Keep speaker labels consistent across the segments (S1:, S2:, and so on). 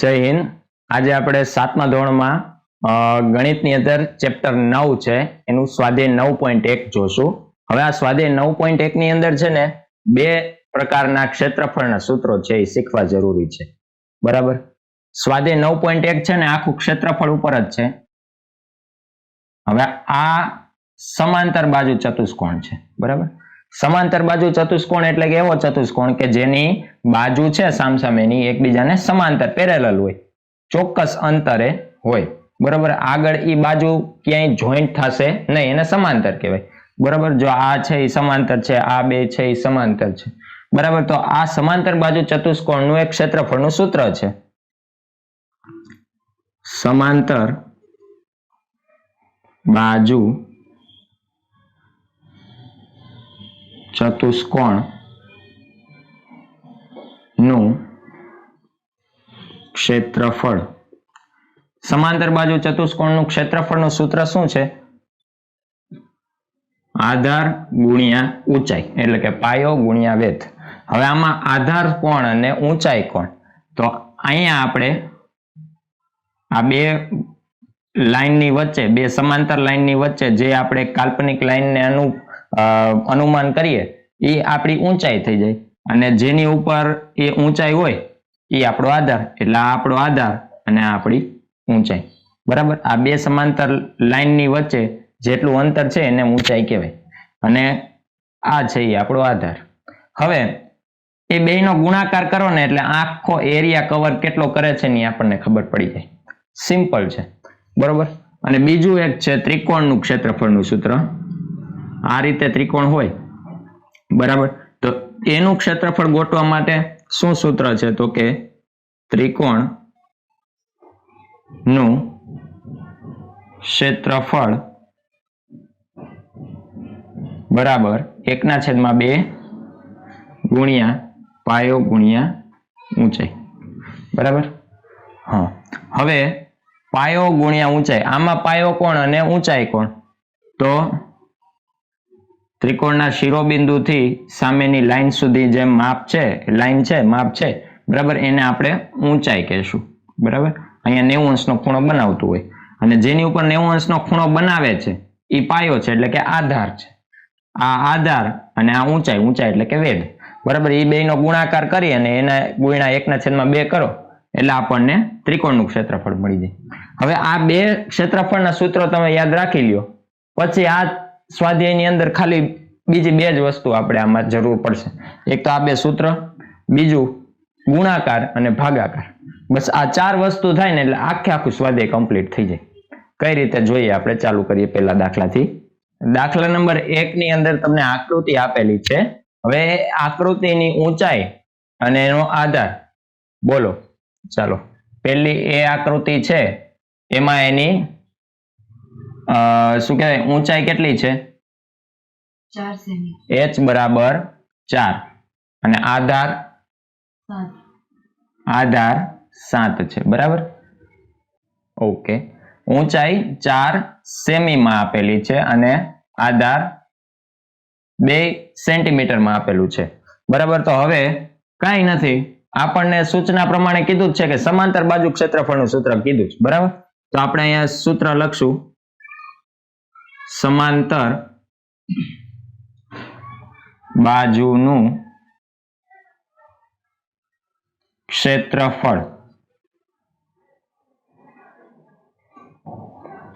S1: જય હિન્દ. આજે આપણે સાતમા ધોરણમાં ગણિતની અંદર ચેપ્ટર નવ છે. એનું સ્વાધ્યાય નવ પોઈન્ટ એક જોશું. હવે આ સ્વાધ્યાય નવ પોઈન્ટ એક ની અંદર છે ને, બે પ્રકારના ક્ષેત્રફળના સૂત્રો છે એ શીખવા જરૂરી છે. બરાબર? સ્વાધ્યાય નવ પોઈન્ટ એક છે ને, આખું ક્ષેત્રફળ ઉપર જ છે. હવે આ સમાંતર બાજુ ચતુષ્કોણ છે. બરાબર? સમાંતર બાજુ ચતુષ્કોણ એટલે કે એવો ચતુષ્કોણ કે જેની બાજુ છે સામસામેની, એકબીજાને સમાંતર પેરેલલ હોય. ચોક્કસ અંતરે હોય. બરોબર? આગળ એ બાજુ ક્યાંય જોઈન્ટ થશે નહીં, એને સમાંતર કહેવાય. બરાબર? જો આ છે એ સમાંતર છે, આ બે છે એ સમાંતર છે. બરાબર? તો આ સમાંતર બાજુ ચતુષ્કોણનું એક ક્ષેત્રફળનું સૂત્ર છે. સમાંતર બાજુ ચતુષ્કોણનું ક્ષેત્રફળ. સમાંતર બાજુ ચતુષ્કોણનું ક્ષેત્રફળનું સૂત્ર શું છે? આધાર ગુણ્યા ઊંચાઈ, એટલે કે પાયો ગુણ્યા વેધ. હવે આમાં આધાર કોણ અને ઊંચાઈ કોણ? તો અહીંયા આપણે આ બે લાઈનની વચ્ચે, બે સમાંતર લાઈનની વચ્ચે જે આપણે કાલ્પનિક લાઈનને અનુ અનુમાન કરીએ, એ આપણી ઊંચાઈ થઈ જાય. અને જેની ઉપર એ ઊંચાઈ હોય, એ આપણો આધાર. એટલે આ આપણો આધાર અને આ આપણી ઊંચાઈ. બરાબર? આ બે સમાંતર લાઇનની વચ્ચે જેટલું અંતર છે એને ઊંચાઈ કહેવાય. અને આ છે એ આપણો આધાર. હવે, એ બેયનો ગુણાકાર કરો ને એટલે આખો એરિયા કવર કેટલો કરે છે એ આપણને ખબર પડી જાય. સિમ્પલ છે. બરોબર? અને બીજું એક છે ત્રિકોણનું ક્ષેત્રફળનું સૂત્ર. આ રીતે ત્રિકોણ હોય. બરાબર? તો એનું ક્ષેત્રફળ ગોઠવા માટે શું સૂત્ર છે? તો કે ત્રિકોણનું ક્ષેત્રફળ બરાબર એકના છેદમાં બે ગુણ્યા પાયો ગુણ્યા ઊંચાઈ. બરાબર? હા. હવે પાયો ગુણ્યા ઊંચાઈ. આમાં પાયો કોણ અને ઊંચાઈ કોણ? તો ત્રિકોણના શિરોબિંદુથી સામેની લાઇન સુધી જે માપ છે લાઇન છે, માપ છે, બરાબર, એને આપણે ઊંચાઈ કહેશું. બરાબર? અહીંયા નેવું અંશનો ખૂણો બનાવતું હોય. અને જેની ઉપર નેવું અંશનો ખૂણો બનાવે છે એ પાયો છે, એટલે કે આધાર છે. આ આધાર અને આ ઊંચાઈ ઊંચાઈ એટલે કે વેદ બરાબર? એ બેયનો ગુણાકાર કરી અને એના ગુણ્યા એકના છેદમાં બે કરો, એટલે આપણને ત્રિકોણનું ક્ષેત્રફળ મળી જાય. હવે આ બે ક્ષેત્રફળના સૂત્રો તમે યાદ રાખી લ્યો. પછી આ સ્વાધ્યાયની અંદર ખાલી બીજી બે જ વસ્તુ આપણે આમાં જરૂર પડશે. એક તો આ બે સૂત્ર, બીજું ગુણાકાર અને ભાગાકાર. બસ આ ચાર વસ્તુ થાય ને એટલે આખે આખું સ્વાધ્યાય કમ્પ્લીટ થઈ જાય. કઈ રીતે જોઈએ આપણે? ચાલુ કરીએ પહેલા દાખલાથી. દાખલા નંબર એક ની અંદર તમને આકૃતિ આપેલી છે. હવે આકૃતિની ઊંચાઈ અને એનો આધાર. બોલો. ચાલો. પહેલી એ આકૃતિ છે. એમાં એની શું કહેવાય? ઊંચાઈ કેટલી છે? એચ બરાબર ચાર. અને આધાર? આધાર સાત છે બરાબર? ઓકે. ઊંચાઈ ચાર સેમીમાં આપેલી છે અને આધાર બે સેન્ટીમીટરમાં આપેલું છે. બરાબર? તો હવે કાંઈ નથી. આપણને સૂચના પ્રમાણે કીધું જ છે કે સમાંતર બાજુ ક્ષેત્રફળનું સૂત્ર કીધું છે. બરાબર? તો આપણે અહીંયા સૂત્ર લખશું. સમાંતર બાજુનું ક્ષેત્રફળ.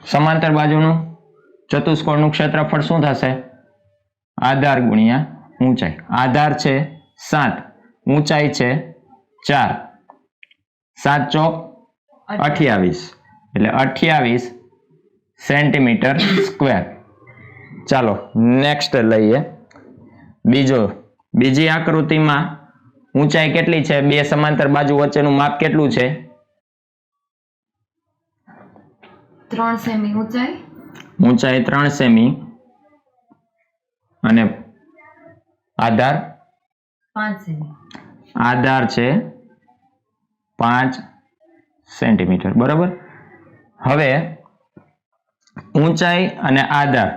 S1: સમાંતર બાજુનું ચતુષ્કોણનું ક્ષેત્રફળ શું થશે? આધાર ગુણ્યા ઊંચાઈ. આધાર છે સાત. ઊંચાઈ છે ચાર. સાત ચોક અઠ્યાવીસ. એટલે અઠ્યાવીસ સેન્ટીમીટર સ્ક્વેર. ચાલો નેક્સ્ટ લઈએ. બીજો બીજી આકૃતિમાં ઊંચાઈ કેટલી છે? બે સમાંતર બાજુ વચ્ચેનું માપ કેટલું છે?
S2: ત્રણ સેમી ઊંચાઈ.
S1: ઊંચાઈ ત્રણ સેમી. અને આધાર?
S2: પાંચ સેમી.
S1: આધાર છે પાંચ સેન્ટીમીટર. બરાબર? હવે ઊંચાઈ અને આધાર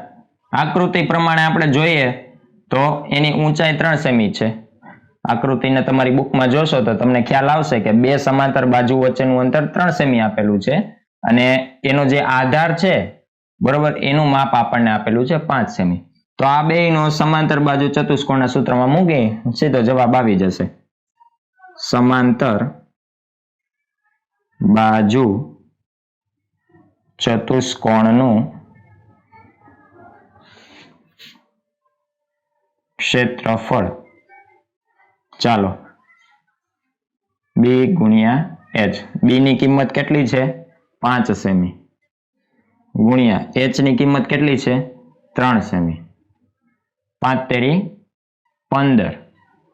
S1: આકૃતિ પ્રમાણે આપણે જોઈએ તો એની ઊંચાઈ ત્રણ સેમી છે. આકૃતિને તમારી બુકમાં જોશો તો તમને ખ્યાલ આવશે કે બે સમાંતર બાજુ વચ્ચેનું અંતર ત્રણ સેમી આપેલું છે અને એનો જે આધાર છે, બરોબર, એનું માપ આપણને આપેલું છે પાંચ સેમી. તો આ બેયનો સમાંતર બાજુ ચતુષ્કોણના સૂત્રમાં મૂકી સીધો જવાબ આવી જશે. સમાંતર બાજુ ચતુષ્કોણનું ક્ષેત્રફળ. ચાલો. બી ગુણ્યા એચ. બી ની કિંમત કેટલી છે? પાંચ સેમી. ગુણ્યા એચની કિંમત કેટલી છે? ત્રણ સેમી. પાંચ તેરી પંદર.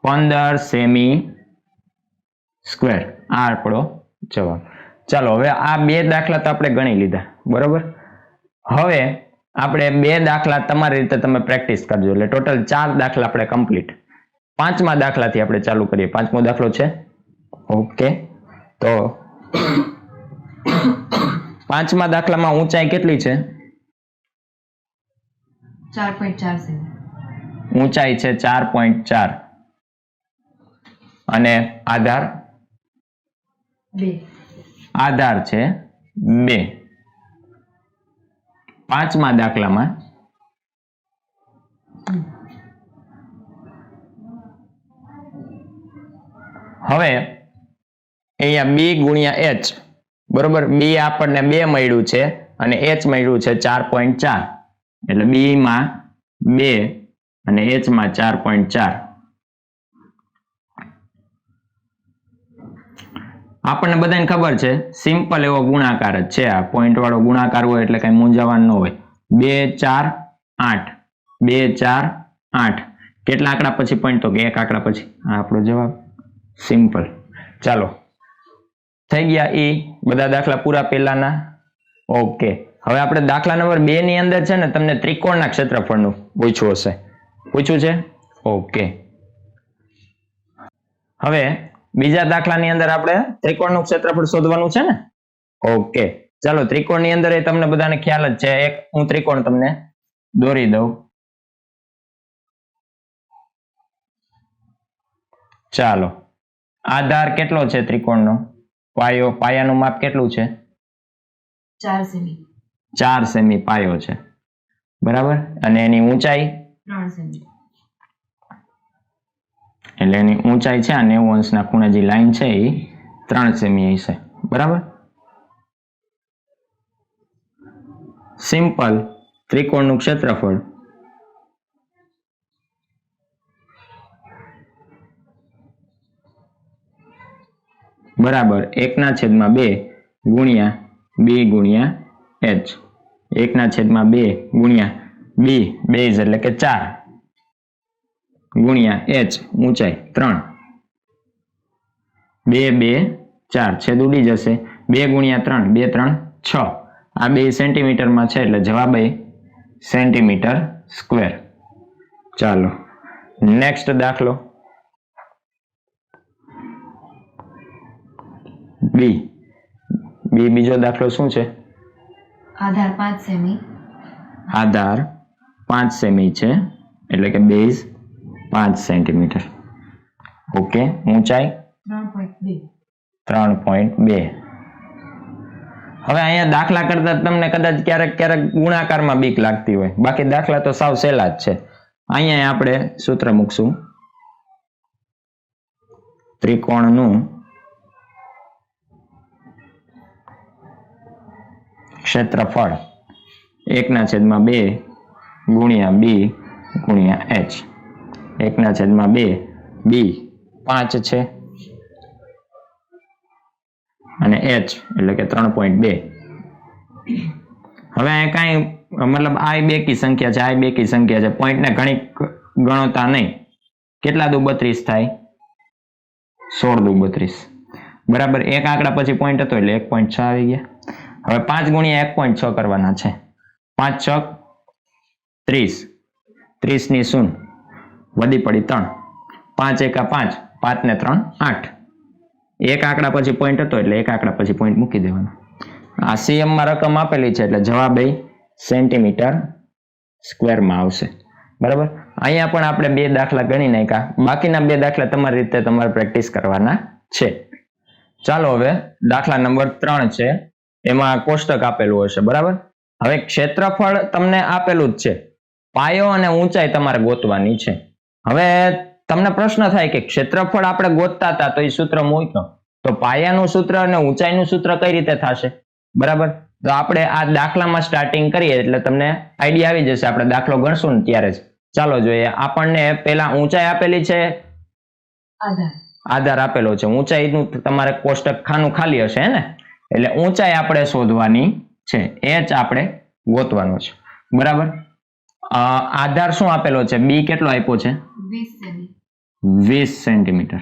S1: પંદર સેમી સ્ક્વેર. આ આપણો જવાબ. ચાલો હવે આ બે દાખલા તો આપણે ગણી લીધા બરોબર? હવે આપણે બે દાખલા તમારી રીતે તમે પ્રેક્ટિસ કરજો એટલે ટોટલ ચાર દાખલા આપણે કમ્પ્લીટ. પાંચમા દાખલાથી આપણે ચાલુ કરીએ પાંચમો દાખલો છે? ઓકે તો પાંચમા દાખલામાં ઊંચાઈ કેટલી છે?
S2: ચાર પોઈન્ટ ચાર
S1: ઊંચાઈ છે ચાર પોઈન્ટ ચાર. અને આધાર?
S2: બે.
S1: આધાર છે બે. પાંચમા દાખલામાં હવે અહીંયા બી ગુણ્યા એચ બરોબર? બી આપણને બે મળ્યું છે અને એચ મળ્યું છે ચાર પોઈન્ટ ચાર. એટલે બી માં બે અને એચમાં ચાર પોઈન્ટ ચાર. આપણને બધાને ખબર છે સિમ્પલ એવો ગુણાકાર જ છે આ. પોઈન્ટ વાળો ગુણાકાર હોય એટલે કઈ મૂંઝાવાનું ન હોય. બે, ચાર, આઠ. બે, ચાર, આઠ. કેટલા આંકડા પછી પોઈન્ટ તો કે એક આંકડા પછી? આ આપણો જવાબ સિમ્પલ ચાલો. થઈ ગયા એ બધા દાખલા પૂરા પહેલાના? ઓકે. હવે આપણે દાખલા નંબર બે ની અંદર છે ને, તમને ત્રિકોણના ક્ષેત્રફળનું પૂછ્યું હશે. પૂછ્યું છે? ઓકે. હવે બીજા દાખલાની અંદર આપણે ત્રિકોણનું ક્ષેત્રફળ શોધવાનું છે ને? ઓકે ચાલો ત્રિકોણની અંદર એ તમને બધાને ખ્યાલ જ છે. એક હું ત્રિકોણ તમને દોરી દઉં. ચાલો આધાર કેટલો છે ત્રિકોણનો? પાયો પાયાનું માપ કેટલું છે?
S2: ચાર સેમી.
S1: ચાર સેમી પાયો છે. બરાબર? અને એની ઊંચાઈ?
S2: ત્રણ સેમી.
S1: એટલે એની ઊંચાઈ છે આ નેવું અંશના ખૂણે જે લાઈન છે એ ત્રણ સેમી હશે. બરાબર? સિમ્પલ ત્રિકોણનું ક્ષેત્રફળ બરાબર એકના છેદમાં બે ગુણ્યા બી ગુણ્યા એચ. એકના છેદમાં બે ગુણ્યા બી. બેઝ એટલે કે ચાર. ગુણ્યા એચ ઊંચાઈ ત્રણ. બે બે ચાર. છેદ ઉડી જશે. બે ગુણ્યા ત્રણ બે ત્રણ છ. આ બે સેન્ટીમીટરમાં છે એટલે જવાબ એ સેન્ટીમીટર સ્ક્વેર. ચાલો નેક્સ્ટ દાખલો. બી બી બીજો દાખલો શું છે?
S2: આધાર પાંચ સેમી.
S1: આધાર પાંચ સેમી છે. એટલે કે બેઝ પાંચ સેન્ટીમીટર. ઓકે ઊંચાઈ
S2: ત્રણ પોઈન્ટ બે.
S1: હવે અહીંયા દાખલા કરતા તમને કદાચ ક્યારેક ક્યારેક ગુણાકારમાં બીક લાગતી હોય. બાકી દાખલા તો સાવ સહેલા જ છે. અહીંયા આપણે સૂત્ર મૂકશું. ત્રિકોણનું ક્ષેત્રફળ એકના છેદમાં બે ગુણ્યા બી ગુણ્યા એચ. એકના છેદમાં બે, બી પાંચ છે. અને એચ, એટલે કે ત્રણ પોઈન્ટ બે. હવે અહીંયા કાંઈ, મતલબ આ બેકી સંખ્યા છે, આ બેકી સંખ્યા છે. પોઈન્ટને ઘણી ગણોતા નહીં. કેટલા દુ બત્રીસ થાય? સોળ દુ બત્રીસ. બરાબર, એક આંકડા પછી પોઈન્ટ હતો એટલે એક પોઈન્ટ છ આવી ગયા. હવે પાંચ ગુણ્યા એક પોઈન્ટ છ કરવાના છે. પાંચ છ, ત્રીસ. ત્રીસની શૂન વધી પડી ત્રણ. પાંચ એકા પાંચ પાંચ ને ત્રણ, આઠ. એક આંકડા પછી પોઈન્ટ હતો એટલે એક આંકડા પછી પોઈન્ટ મૂકી દેવાનો. આ સીએમમાં રકમ આપેલી છે એટલે જવાબ એ સેન્ટીમીટર સ્ક્વેરમાં આવશે. બરાબર? અહીંયા પણ આપણે બે દાખલા ગણી નાખ્યા. બાકીના બે દાખલા તમારી રીતે તમારે પ્રેક્ટિસ કરવાના છે. ચાલો હવે દાખલા નંબર ત્રણ છે. એમાં કોષ્ટક આપેલું હશે. બરાબર? હવે ક્ષેત્રફળ તમને આપેલું જ છે. પાયો અને ઊંચાઈ તમારે ગોતવાની છે. હવે તમને પ્રશ્ન થાય કે ક્ષેત્રફળ આપણે ગોતતા હતા તો એ સૂત્ર મૂક્યો? તો પાયાનું સૂત્ર અને ઊંચાઈનું સૂત્ર કઈ રીતે થશે? બરાબર? તો આપણે આ દાખલામાં સ્ટાર્ટિંગ કરીએ એટલે તમને આઈડિયા આવી જશે. આપણે દાખલો ગણશું ને ત્યારે જ. ચાલો જોઈએ. આપણને પેલા ઊંચાઈ આપેલી છે?
S2: આધાર.
S1: આધાર આપેલો છે. ઊંચાઈનું તમારે કોષ્ટક ખાનું ખાલી હશે ને? એટલે ઊંચાઈ આપણે શોધવાની છે. એ જ આપણે ગોતવાનો છે. બરાબર? આધાર શું આપેલો છે? બી કેટલો આપ્યો છે?
S2: વીસ
S1: સેન્ટીમીટર.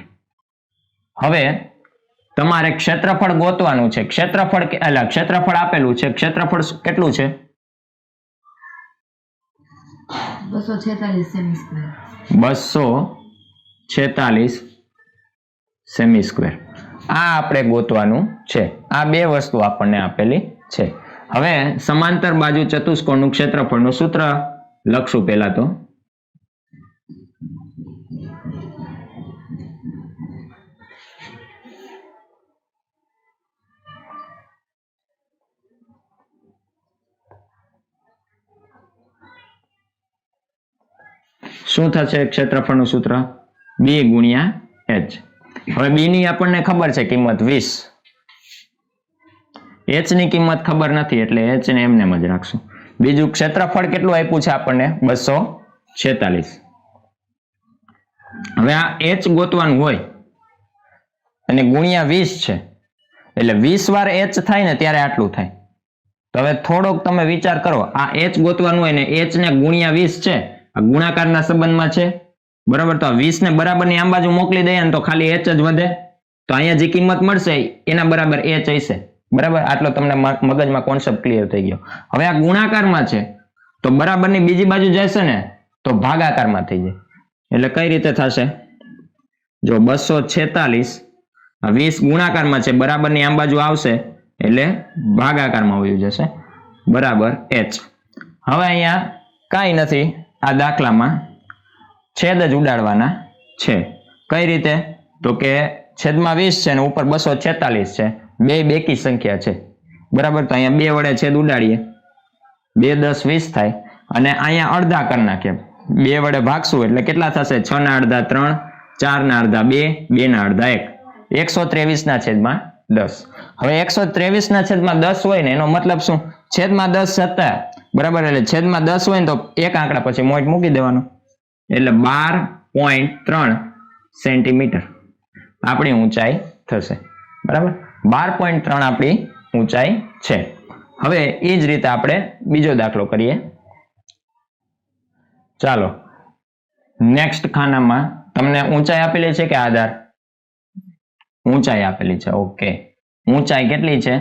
S1: હવે તમારે ક્ષેત્રફળ ગોતવાનું છે. ક્ષેત્રફળ કે- એટલે ક્ષેત્રફળ આપેલું છે. ક્ષેત્રફળ કેટલું છે?
S2: બસો છેતાલીસ સેમી સ્ક્વેર.
S1: આ આપણે ગોતવાનું છે. આ બે વસ્તુ આપણને આપેલી છે. હવે સમાંતર બાજુ ચતુષ્કોણનું ક્ષેત્રફળનું સૂત્ર લખશું પહેલા તો. શું થશે ક્ષેત્રફળનું સૂત્ર? બી ગુણ્યા એચ હવે બી ની આપણને ખબર છે કિંમત વીસ. એચની કિંમત ખબર નથી, એટલે એચ ને એમને જ રાખશું. બીજું ક્ષેત્રફળ કેટલું આપ્યું છે આપણને? બસો છેતાલીસ. હવે આ એચ ગોતવાનું હોય, અને ગુણ્યા વીસ છે, એટલે વીસ વાર એચ થાય ને ત્યારે આટલું થાય. તો હવે થોડોક તમે વિચાર કરો, આ એચ ગોતવાનું હોય ને એચ ને ગુણ્યા વીસ છે આ ગુણાકારના સંબંધમાં છે. બરાબર? તો આ વીસ બરાબરની આમ બાજુ મોકલી દઈએ ને તો ખાલી એચ જ વધે. તો અહીંયા જે કિંમત મળશે એના બરાબર એચ હશે. બરાબર? આટલો તમને મગજમાં કોન્સેપ્ટ ક્લિયર થઈ ગયો. હવે આ ગુણાકારમાં છે. તો બરાબરની બીજી બાજુ જશે ને, તો ભાગાકારમાં થઈ જાય. એટલે કઈ રીતે થશે? જો બસો છેતાલીસ વીસ ગુણાકારમાં છે, બરાબરની આમ બાજુ આવશે, એટલે ભાગાકારમાં વયું જશે. બરાબર એચ. હવે અહીંયા કાંઈ નથી. આ દાખલામાં છેદ જ ઉડાડવાના છે. કઈ રીતે? તો કે છેદમાં વીસ છે ને ઉપર બસો છેતાલીસ છે. બે બેકી સંખ્યા છે. બરાબર? તો અહીંયા બે વડે છેદ ઉડાડીએ. બે દસ વીસ થાય. અને અહીંયા અડધા કરી નાખીએ. બે વડે ભાગશું એટલે કેટલા થશે? છ ના અડધા ત્રણ, ચાર ના અડધા બે બે ના અડધા એક. એકસો ત્રેવીસ ના છેદમાં દસ. હવે એકસો ત્રેવીસ ના છેદમાં દસ હોય ને, એનો મતલબ શું? છેદમાં દસ હતા બરાબર? એટલે છેદમાં દસ હોય ને તો એક આંકડા પછી મોટ મૂકી દેવાનો. એટલે બાર પોઈન્ટ ત્રણ સેન્ટીમીટર આપણી ઊંચાઈ થશે. બરાબર? બાર પોઈન્ટ ત્રણ આપણી ઊંચાઈ છે. હવે એ જ રીતે આપણે બીજો દાખલો કરીએ. ચાલો. નેક્સ્ટ ખાનામાં તમને ઊંચાઈ આપેલી છે કે આધાર? ઊંચાઈ આપેલી છે ઓકે. ઊંચાઈ કેટલી છે?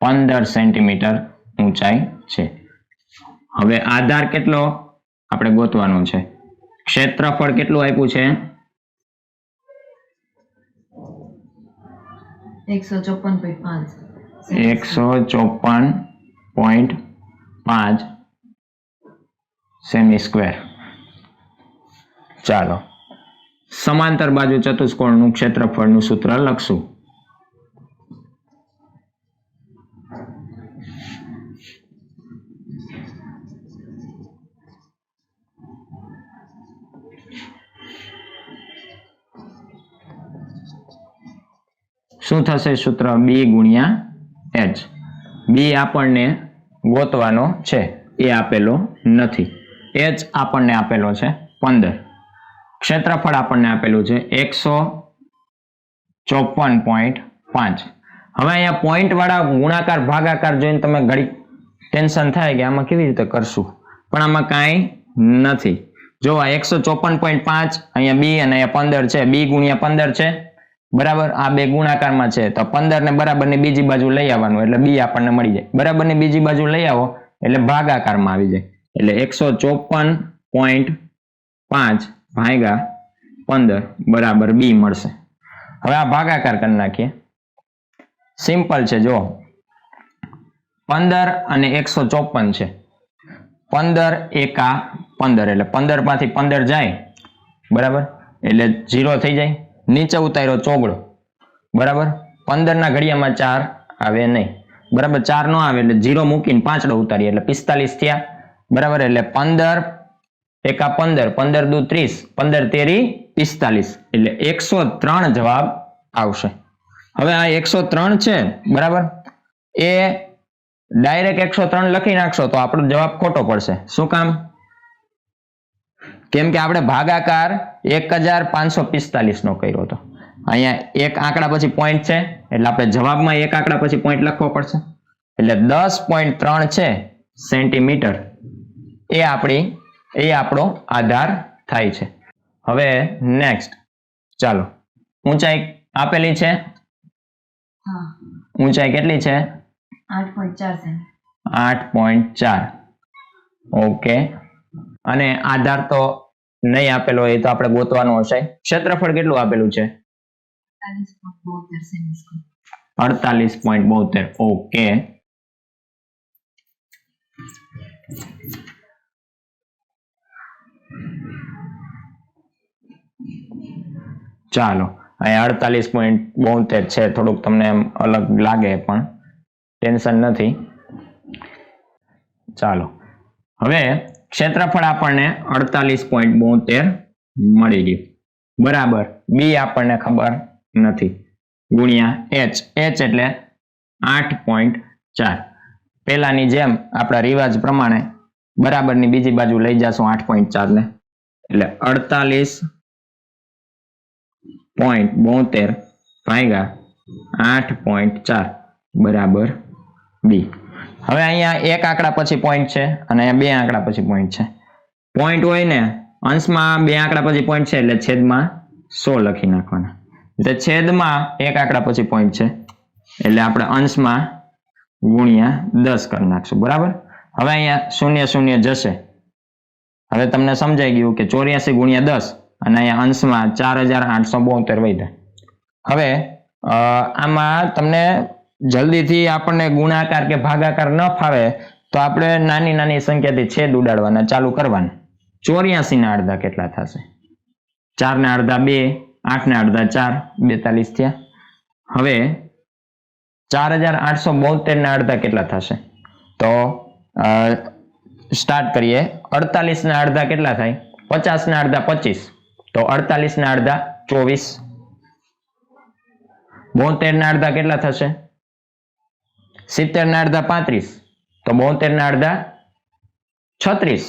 S2: પંદર
S1: સેન્ટીમીટર. ઊંચાઈ છે. હવે આધાર કેટલો આપણે ગોતવાનો છે? ક્ષેત્રફળ કેટલું આપ્યું છે?
S2: એકસો ચોપન પોઈન્ટ પાંચ.
S1: એકસો ચોપન પોઈન્ટ પાંચ સેમી સ્ક્વેર. ચાલો. સમાંતર બાજુ ચતુષ્કોણનું ક્ષેત્રફળનું સૂત્ર લખશું. શું થશે સૂત્ર બી ગુણ્યા એચ? બી આપણને ગોતવાનો છે. એ આપેલો નથી. એચ આપણને આપેલો છે પંદર. ક્ષેત્રફળ આપણને આપેલું છે એકસો ચોપન પોઈન્ટ પાંચ. હવે અહીંયા પોઈન્ટ વાળા ગુણાકાર, ભાગાકાર જોઈને તમે ઘડી ટેન્શન થાય કે આમાં કેવી રીતે કરશું? પણ આમાં કાંઈ નથી. જો આ એકસો ચોપન પોઈન્ટ પાંચ, અહીંયા બી અને અહીંયા પંદર છે. બી ગુણ્યા પંદર છે. બરાબર? આ બે ગુણાકારમાં છે. તો પંદર ને બરાબરની બીજી બાજુ લઈ આવવાનું એટલે બી આપણને મળી જાય. બરાબરની બીજી બાજુ લઈ આવો એટલે ભાગાકારમાં આવી જાય. એટલે એકસો ચોપન પોઈન્ટ પાંચ. ભાગ્યા પંદર બરાબર બી મળશે. હવે આ ભાગાકાર કરી નાખીએ. સિમ્પલ છે જો પંદર અને એકસો ચોપન છે. પંદર એકા પંદર એટલે પંદરમાંથી પંદર જાય. બરાબર? એટલે ઝીરો થઈ જાય. નીચે ઉતાર્યો ચોગડો. બરાબર? પંદરના ઘડિયામાં ચાર આવે નહીં. બરાબર? ચાર નો આવે એટલે ઝીરો મૂકીને પાંચડો ઉતારીએ એટલે પિસ્તાલીસ થયા. બરાબર? એટલે પંદર એકા પંદર પંદર દુ ત્રીસ, પંદર તેરી પિસ્તાલીસ. એટલે એકસો ત્રણ જવાબ આવશે. હવે આ એકસો ત્રણ છે, બરાબર? એ ડાયરેક્ટ એકસો ત્રણ લખી નાખશો તો આપણો જવાબ ખોટો પડશે. શું કામ? કેમ કે આપણે ભાગાકાર એક હજાર પાંચસો પિસ્તાલીસ નો કર્યો હતો. અહીંયા એક આંકડા પછી પોઈન્ટ છે, એટલે આપણે જવાબમાં એક આંકડા પછી પોઈન્ટ લખવો પડશે. એટલે દસ પોઈન્ટ ત્રણ છે સેન્ટીમીટર. એ આપણી એ આપણો આધાર થાય છે. હવે નેક્સ્ટ ચાલો. ઊંચાઈ આપેલી છે? ઊંચાઈ કેટલી છે?
S2: આઠ પોઈન્ટ ચાર
S1: ઓકે. અને આધાર તો નહીં આપેલો એ તો આપણે ગોતવાનું હશે. ક્ષેત્રફળ કેટલું આપેલું છે? અડતાલીસ પોઈન્ટ બોતેર. ઓકે. ચાલો. અહીંયા અડતાલીસ પોઈન્ટ બોતેર છે, થોડુંક તમને એમ અલગ લાગે, પણ ટેન્શન નથી. ચાલો. હવે ક્ષેત્રફળ આપણને અડતાલીસ પોઈન્ટ બોતેર મળી ગયું. બરાબર. બી આપણને ખબર નથી. ગુણ્યા એચ. એચ એટલે આઠ પોઈન્ટ ચાર. પેલાની જેમ આપણા રિવાજ પ્રમાણે બરાબરની બીજી બાજુ લઈ જશું આઠ પોઈન્ટ ચાર ને એટલે અડતાલીસ પોઈન્ટ બોતેર ભાગ્યા આઠ પોઈન્ટ ચાર બરાબર બી. હવે અહીંયા એક આંકડા પછી પોઈન્ટ છે અને અહીંયા બે આંકડા પછી પોઈન્ટ છે. પોઈન્ટ હોય ને, અંશમાં બે આંકડા પછી પોઈન્ટ છે એટલે છેદમાં સો લખી નાખવાના. એટલે છેદમાં એક આંકડા પછી પોઈન્ટ છે એટલે આપણે અંશમાં ગુણ્યા દસ કરી નાખશું, બરાબર? હવે અહીંયા શૂન્ય શૂન્ય જશે. હવે તમને સમજાઈ ગયું કે ચોર્યાસી ગુણ્યા દસ અને અહીંયા અંશમાં ચાર હજાર આઠસો બોતેર વધ્યા હવે આમાં તમને જલ્દીથી આપણને ગુણાકાર કે ભાગાકાર ન ફાવે, તો આપણે નાની નાની સંખ્યાથી છેદ ઉડાડવાના ચાલુ કરવાના. ચોર્યાસી ના અડધા કેટલા થશે? ચાર ના અડધા બે આઠ ના અડધા ચાર, બેતાલીસ થયા. હવે, ચાર હજાર આઠસો બોતેર ના અડધા કેટલા થશે? તો સ્ટાર્ટ કરીએ. અડતાલીસ ના અડધા કેટલા થાય? પચાસ ના અડધા પચીસ. તો અડતાલીસ ના અડધા, ચોવીસ. બોતેર ના અડધા કેટલા થશે? સિત્તેર ના અડધા પાંત્રીસ. તો બોતેર ના અડધા છત્રીસ.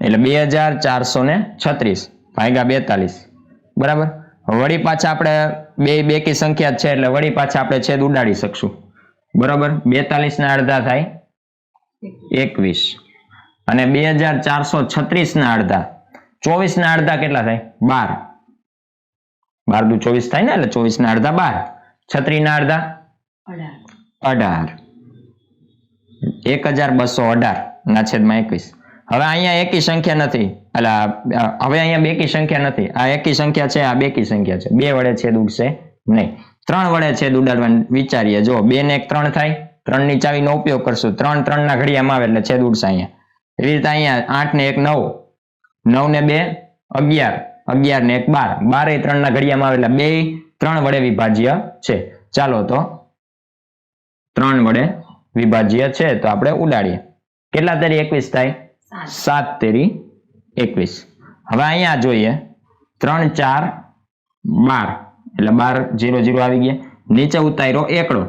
S1: એટલે બે હજાર ચારસો ને છત્રીસ ભાગ્યા બેતાલીસ. બરાબર? વળી પાછા આપણે બે બેકી સંખ્યા છે, એટલે વળી પાછા આપણે છેદ ઉડાડી શકશું. બરાબર? બેતાલીસ ના અડધા થાય એકવીસ. અને બે હજાર ચારસો છત્રીસ ના અડધા. ચોવીસ ના અડધા કેટલા થાય? બાર. બાર દુ ચોવીસ થાય ને એટલે ચોવીસ ના અડધા બાર. છત્રી ના અડધા?
S2: અઢાર.
S1: એક હજાર બસો અઢાર. ના છેદમાં એકવીસ. હવે અહીંયા એકી સંખ્યા નથી. એટલે હવે અહીંયા બેકી સંખ્યા નથી. આ એકી સંખ્યા છે, આ બેકી સંખ્યા છે. બે વડે છેદ ઉડશે નહીં. ત્રણ વડે છેદ ઉડાડવાનું વિચારીએ. જો બે ને એક ત્રણ થાય ત્રણની ચાવીનો ઉપયોગ કરશું. ત્રણ ત્રણ ના ઘડિયામાં આવે એટલે છેદ ઉડશે અહીંયા. એવી રીતે અહીંયા આઠ ને એક નવ નવ ને બે અગિયાર અગિયાર ને એક બાર. બારે ત્રણ ના ઘડિયામાં આવે એટલે બે ત્રણ વડે વિભાજ્ય છે. ચાલો તો ત્રણ વડે વિભાજ્ય છે તો આપણે ઉડાડીએ. કેટલા તેરી એકવીસ થાય?
S2: સાત
S1: તેરી એકવીસ. હવે અહીંયા જોઈએ. ત્રણ ચાર બાર. એટલે બાર જીરો જીરો આવી ગયા. નીચે ઉતાર્યો એકડો.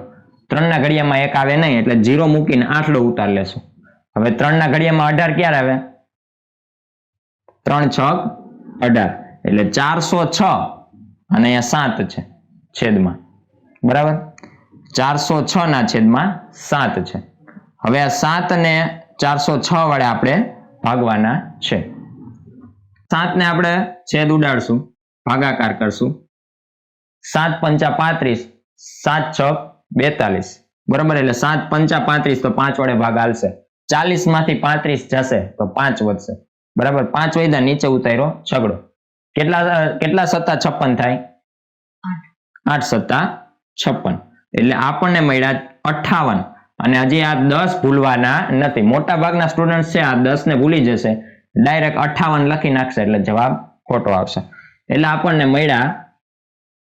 S1: ત્રણ ના ઘડિયામાં એક આવે નહીં એટલે જીરો મૂકીને આઠડો ઉતાર લેશું. હવે ત્રણ ના ઘડિયામાં અઢાર ક્યારે આવે? ત્રણ, છ, અઢાર. એટલે ચારસો છ અને અહીંયા સાત છે, છેદમાં. બરાબર? ચારસો છ ના છેદમાં સાત છે. હવે આ સાત ને ચારસો છ વડે આપણે ભાગવાના છે. સાત ને આપણે છેદ ઉડાડશું, ભાગાકાર કરશું. સાત પંચા પાંત્રીસ, સાત છ બેતાલીસ. બરાબર? એટલે સાત પંચા પાંત્રીસ તો પાંચ વડે ભાગ હાલશે ચાલીસમાંથી પાંત્રીસ જશે તો પાંચ વધશે. બરાબર? પાંચ વૈદા નીચે ઉતાર્યો છગડો. કેટલા કેટલા સત્તા છપ્પન થાય? આઠ. સત્તા છપ્પન. એટલે આપણને મળ્યા અઠાવન અને હજી આ દસ ભૂલવાના નથી. મોટા ભાગના સ્ટુડન્ટ છે આ દસ ને ભૂલી જશે. ડાયરેક્ટ અઠાવન લખી નાખશે એટલે જવાબ ખોટો આવશે. એટલે આપણને મળ્યા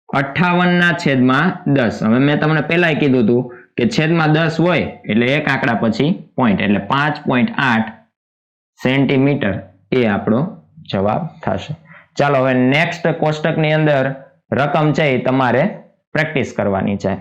S1: અઠાવન ના છેદમાં દસ. હવે મેં તમને પહેલાય કીધું હતું કે છેદમાં દસ હોય એટલે એક આંકડા પછી પોઈન્ટ એટલે પાંચ પોઈન્ટ આઠ સેન્ટીમીટર એ આપણો જવાબ થશે. ચાલો હવે નેક્સ્ટ કોષ્ટકની અંદર રકમ છે એ તમારે પ્રેક્ટિસ કરવાની છે.